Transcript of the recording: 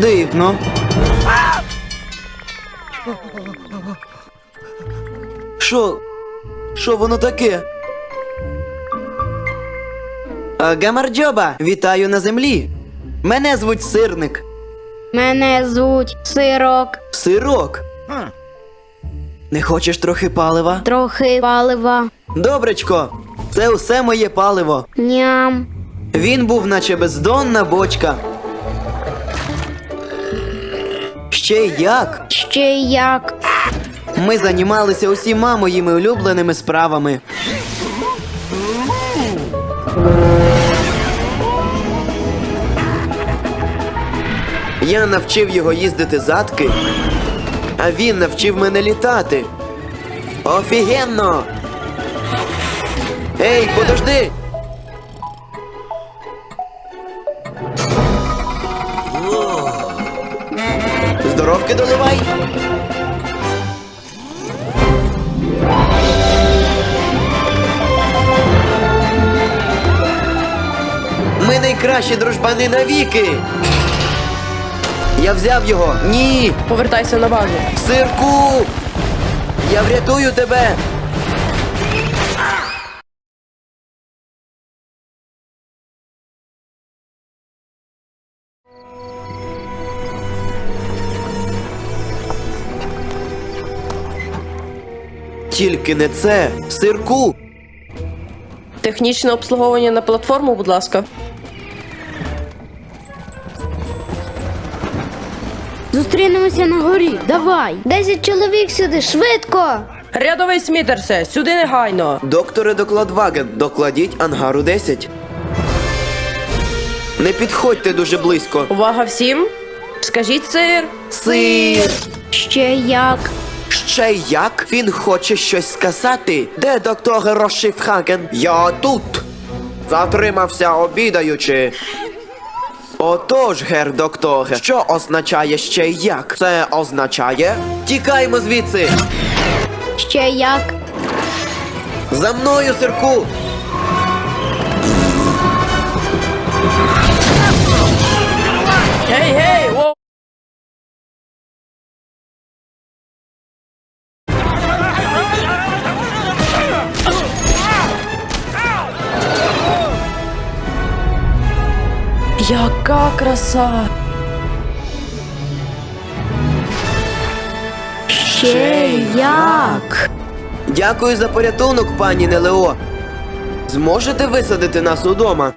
Дивно. Що? Що воно таке? Гамарджоба, вітаю на землі. Мене звуть сирник. Мене звуть Сирок, Сирок. Не хочеш трохи палива? трохи палива. Добречко, це усе моє паливо. Ням. Він був наче бездонна бочка. Ще як? Ще як. Ми займалися усіма моїми улюбленими справами. Я навчив його їздити задки, а він навчив мене літати. Офігенно! Ей, подожди! Здоровки доливай! Ми найкращі дружбани навіки. Я взяв його. Ні. Повертайся на базу. Сирку. Я врятую тебе. Тільки не це. Сирку. Технічне обслуговування на платформу, будь ласка. Зустрінемося на горі. Давай. Десять чоловік сюди, швидко. Рядовий Смітерсе, сюди негайно. Докторе Докладваген, докладіть ангару 10. Не підходьте дуже близько. Увага всім. Скажіть сир. Сир! Ще як. Ще як він хоче щось сказати? Де доктор Рошифхаген? Я тут. Затримався обідаючи. Отож, гер докторе, що означає ще як? Це означає. Тікаймо звідси! Ще як. За мною, сирку! Яка краса! Ще як. Дякую за порятунок, пані Нелео. Зможете висадити нас удома?